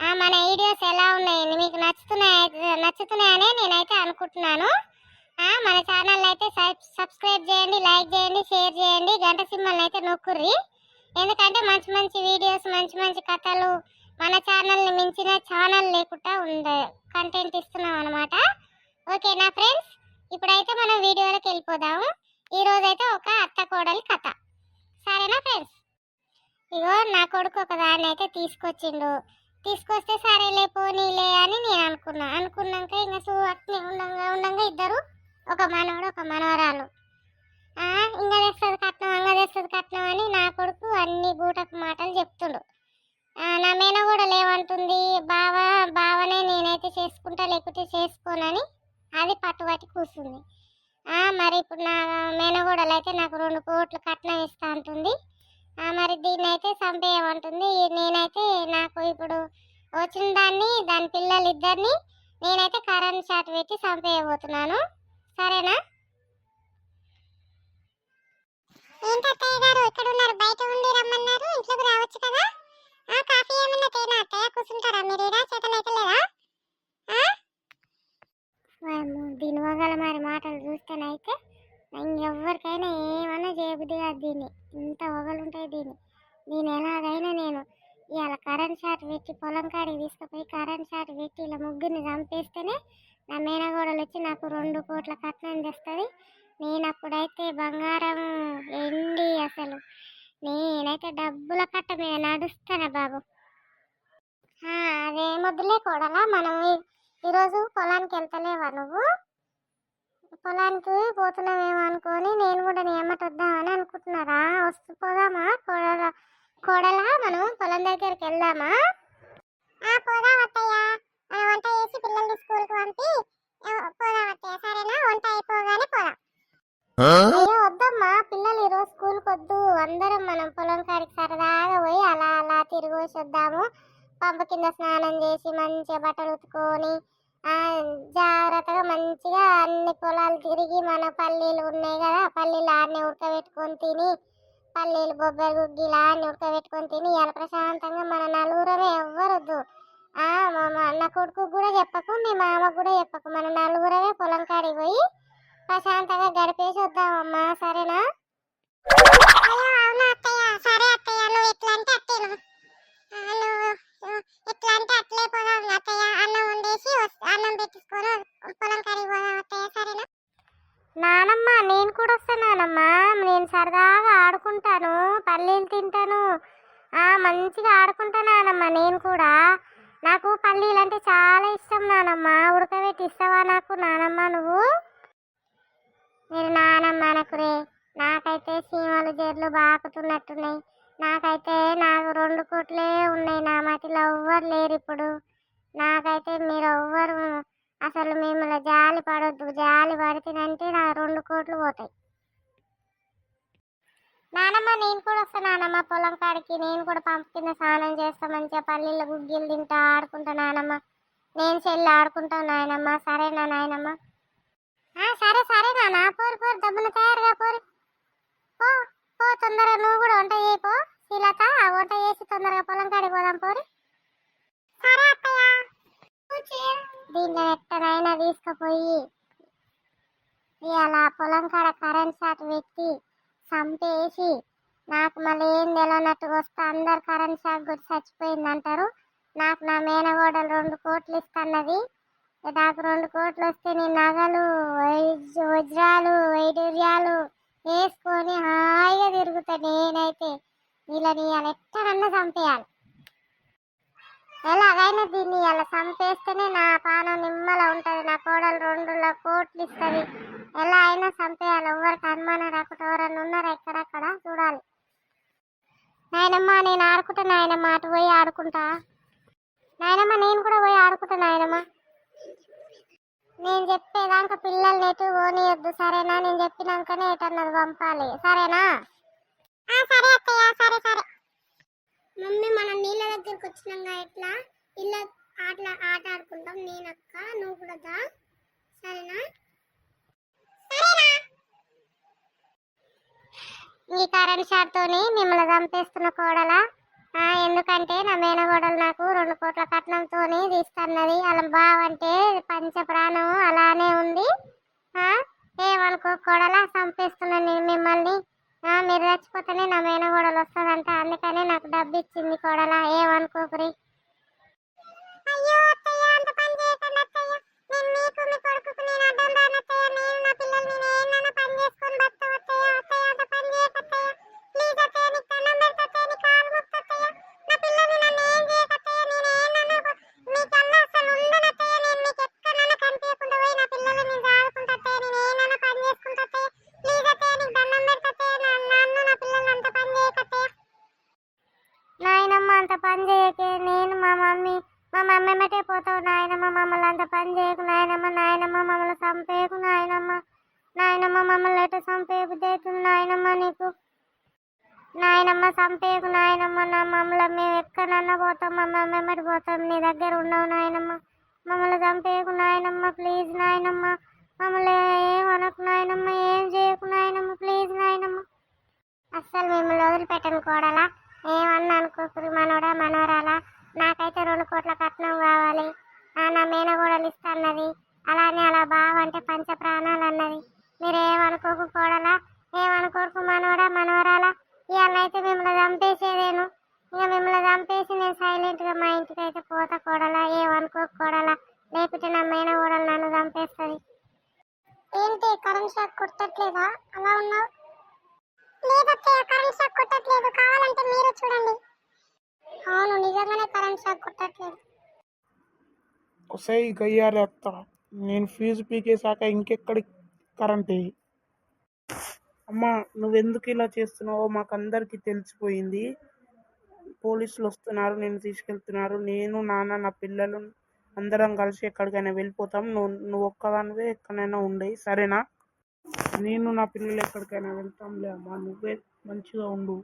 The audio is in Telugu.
మన వీడియోస్ ఎలా ఉన్నాయి మీకు నచ్చుతున్నాయి? నచ్చుతున్నాయని నేనైతే అనుకుంటున్నాను. మన ఛానల్ అయితే సబ్- సబ్స్క్రైబ్ చేయండి లైక్ చేయండి షేర్ చేయండి గంట సింహల్ని అయితే నొక్కుర్రి. ఎందుకంటే మంచి మంచి వీడియోస్ మంచి మంచి కథలు మన ఛానల్ని మించిన ఛానల్ లేకుండా ఉండే కంటెంట్ ఇస్తున్నాం అనమాట ఓకేనా ఫ్రెండ్స్ ఇప్పుడైతే మనం వీడియోలోకి వెళ్ళిపోదాము. ఈరోజైతే ఒక అత్త కోడలి కథ. సరేనా ఫ్రెండ్స్? ఇగో నా కొడుకు ఒక దాన్ని అయితే తీసుకొచ్చిండు. తీసుకొస్తే సరేలే పోనీలే అని నేను అనుకున్నా. అనుకున్నాక ఇంకా సో అట్నే ఉండంగా ఉండంగా ఇద్దరు ఒక మనవడు ఒక మనవరాలు. ఇంకా తెస్తుంది కట్నం అంగ తెస్తుంది కట్నం అని నా కొడుకు అన్ని బూటకు మాటలు చెప్తుండు. నా మేన కూడా లేవంటుంది. బావ బావనే నేనైతే చేసుకుంటా లేకపోతే చేసుకోనని అది పట్టుబట్టి కూర్చుంది. మరి ఇప్పుడు నా మేనగోడలు అయితే నాకు రెండు కోట్లు కట్నం ఇస్తా అంటుంది. మరి దీన్ని అయితే చంపేయమంటుంది నేనైతే నాకు ఇప్పుడు వచ్చిన దాన్ని దాని పిల్లలు ఇద్దరిని నేనైతే కరెంట్ షాట్ పెట్టి చంపేయబోతున్నాను. సరేనా? ఏంటత్తయ్య గారు? ఇక్కడ ఉన్నారు బయట ఉండి రమ్మన్నారు. ఇంట్లోకి రావచ్చు కదా? ఆ కాఫీ ఏమన్నా తేనా అత్తయ్య? కూర్చుంటారా? మీరు ఏడా? చేతలు అయితే లేదా దీని వగల మరి మాటలు చూస్తేనైతే ఎవరికైనా ఏమన్నా చేయబుద్ది కాదు దీన్ని. ఇంత వగలు ఉంటాయి దీన్ని. నేను ఎలాగైనా నేను ఇవాళ కరెంట్ షాట్ పెట్టి పొలం కాడికి తీసుకుపోయి కరెంట్ షాట్ పెట్టి ఇలా ముగ్గురిని చంపేస్తేనే నా మేనగోడలు వచ్చి నాకు రెండు కోట్ల కట్నం తెస్తుంది. నేను అప్పుడైతే బంగారం ఎండి అసలు. నేనైతే డబ్బుల కట్ట మీద నడుస్తానా బాబు. అదే మొద్దులే కూడలా మనం ఈరోజు పొలానికి వెళ్తలేవా నువ్వు? పొలానికి పోతున్నామేమో అనుకొని నేను కూడా నీ అమ్మట వద్దామని అనుకుంటున్నారా? వస్తు పోదామా? కోడల కోడలా? మనం పొలం దగ్గరికి వెళ్దామా? పోదాం అత్తయ్య. వంట చేసి పిల్లల్ని స్కూల్కి పంపి పోదాం అత్తయ్య. సరేనా? వంట అయిపోగానే పోదాం. అయ్యో వద్దమ్మా. పిల్లలు ఈరోజు స్కూల్కి వద్దు. అందరం మనం పొలం కాడికి సరదాగా పోయి అలా అలా తిరిగి వచ్చి వద్దాము. పంప కింద స్నానం చేసి మంచిగా బట్టలు ఉతుకొని ఆ, జాగ్రత్తగా మంచిగా అన్ని పొలాలు తిరిగి మన పల్లీలు ఉన్నాయి కదా పల్లీలు ఆడనే ఉడకబెట్టుకొని తిని పల్లీలు బొబ్బరి గుగ్గిలు ఆడిని ఉడకబెట్టుకొని తిని ఇలా ప్రశాంతంగా మన నలుగురమే ఎవ్వరొద్దు. ఆ, అన్న కొడుకు కూడా చెప్పకు మీ మామకు కూడా చెప్పకు మన నలుగురమే పొలం కాడికి పోయి ప్రశాంతంగా గడిపేసి వద్దామమ్మా సరేనా? నేను సరదాగా ఆడుకుంటాను పల్లీలు తింటాను. మంచిగా ఆడుకుంటాను నేను కూడా. నాకు పల్లీలు అంటే చాలా ఇష్టం నానమ్మ. ఉడకబెట్టి ఇస్తావా నాకు నానమ్మ నువ్వు? మీరు నానమ్మ అనకురే నాకైతే సీమలు జర్లు బాకుతున్నట్టున్నాయి. నాకైతే నాకు రెండు కోట్లే ఉన్నాయి నా మతిలో ఎవ్వరు లేరు ఇప్పుడు. నాకైతే మీరు ఎవ్వరు అసలు మిమ్మల్ని జాలి పడొద్దు. జాలి పడితేనంటే నా రెండు కోట్లు పోతాయి. నానమ్మ నేను కూడా వస్తాను నానమ్మ. పొలం కాడికి నేను కూడా పంపు కింద స్నానం చేస్తా. మంచిగా పల్లీల గుగ్గిలు తింటా ఆడుకుంటా నానమ్మ. నేను చెల్లి ఆడుకుంటాను నాయనమ్మ. సరేనా నాయనమ్మ? సరే సరే నాన్న పోరు పోరు. దబ్బున తయారుగా పోరు. పో పో తొందరగా నువ్వు కూడా వంట చేయి పో. శీలత వంట చేసి తొందరగా పొలం కాడికి పోదాం పోరు. సరే అత్తయ్య. దీంట్లో ఎట్టనైనా తీసుకుపోయి ఇవాళ పొలం కాడ కరెంట్ షాట్ పెట్టి చంపేసి నాకు మళ్ళీ ఏం తెలియనట్టు వస్తే అందరు కరెంట్ షాక్ కొట్టి చచ్చిపోయింది అంటారు నాకు నా మేనగోడలు రెండు కోట్లు ఇస్తున్నది. నాకు రెండు కోట్లు వస్తే నీ నగలు వజ్రాలు వైడూర్యాలు వేసుకొని హాయిగా తిరుగుతా నేనైతే. వీళ్ళని ఇలా ఎట్టనన్నా చంపేయాలి. ఎలాగైనా దీన్ని ఇలా చంపేస్తేనే నా పానం నిమ్మల ఉంటుంది. నా కోడలు రెండు ల- ఇస్తుంది ఎలా అయినా చంపేయాలి. ఎవరికి అనుమానం రాకుండా ఎవరన్నా ఉన్నారా ఎక్కడక్కడ? చూడాలి. నాయనమ్మ నేను ఆడుకుంటా నాయనమ్మ. అటు పోయి ఆడుకుంటా. నాయనమ్మ నేను కూడా పోయి ఆడుకుంటా నాయనమ్మ. నేను చెప్పేదాకా పిల్లల్ని ఎటు పోనీయొద్దు సరేనా? నేను చెప్పినాకనే ఎటన్నది పంపాలి. సరేనా? సరే అత్తయ్య సరే సరే. మమ్మీ మనం నీళ్ళ దగ్గరికి వచ్చినాక ఎట్లా? ఇళ్ళ ఆటల ఆట ఆడుకుంటాం. నేనక్క నువ్వు కూడా దా. సరేనా? ఈ కరెంట్ షాట్తోని మిమ్మల్ని చంపేస్తున్న కోడల. ఎందుకంటే నా మేనగోడలు నాకు రెండు కోట్ల కట్నంతో తీస్తున్నది. అలా బావంటే పంచ ప్రాణం అలానే ఉంది. ఏమనుకో కోడల చంపేస్తున్నాను నేను మిమ్మల్ని. మీరు చచ్చిపోతేనే నా మేనగోడలు వస్తుందంట. అందుకనే నాకు డబ్బు ఇచ్చింది కోడలా. ఏమనుకోకరి పని చేయకే నేను మా మమ్మీ మా మమ్మీ మటే పోతావు నాయనమ్మ మమ్మల్ని అంత పని చేయకు నాయనమ్మ నాయనమ్మ మమ్మల్ని చంపేయకు నాయనమ్మ నాయనమ్మ మమ్మల్ని ఎట చంపేయబుద్ధి అవుతుంది నాయనమ్మ నీకు. నాయనమ్మ చంపేయకు నాయనమ్మ నా మమ్మల్ని మేము ఎక్కడన్నా పోతాం మా మమ్మీ ఎమ్మటి పోతాం నీ దగ్గర ఉన్నావు నాయనమ్మ. మమ్మల్ని చంపేయకు నాయనమ్మ ప్లీజ్ నాయనమ్మ. మమ్మల్ని ఏం అనకు నాయనమ్మ ఏం చేయకు నాయనమ్మ ప్లీజ్ నాయనమ్మ. అస్సలు మిమ్మల్ని వదిలిపెట్టను కోడలా. ఏమన్నా అనుకోకరు మనోడా మనోరాలా? నాకైతే రెండు కోట్ల కట్నం కావాలి. ఆ, నా మేనగోడలు ఇస్తన్నది. అలానే అలా బావంటే పంచ ప్రాణాలు అన్నది మీరు ఏమనుకోకు కోడలా? ఏమనుకోకు మనోడా మనోరాలా? ఇవన్నైతే అయితే మిమ్మల్ని చంపేసేదేను. ఇక మిమ్మల్ని చంపేసి నేను సైలెంట్గా మా ఇంటికి అయితే పోత కోడలా. ఏమనుకోకు కోడలా? లేకపోతే నా మేనగోడలు నన్ను చంపేస్తుంది. ఏంటి కరెంట్ షాక్ కొట్టట్లేదా అలా ఉన్నావు లేదత్తయ్య కరెంట్ షాక్ కొట్టట్లేదు కావాలంటే మీరు చూడండి అవును నిజంగానే కరెంట్ షాక్ కొట్టట్లేదు ఒకసారి గయ్యాలి అత్త. నేను ఫీజు పీకేశాక ఇంకెక్కడి కరెంట్? అమ్మా నువ్వెందుకు ఇలా చేస్తున్నావో మాకు అందరికీ తెలిసిపోయింది. పోలీసులు వస్తున్నారు నేను తీసుకెళ్తున్నారు. నేను నాన్న నా పిల్లలు అందరం కలిసి ఎక్కడికైనా వెళ్ళిపోతాం. నువ్వు నువ్వు ఒక్కదానివే ఎక్కడైనా ఉండే సరేనా? నేను నా పిల్లలు ఎక్కడికైనా వెళ్తాంలే అమ్మా. నువ్వే మంచిగా ఉండు.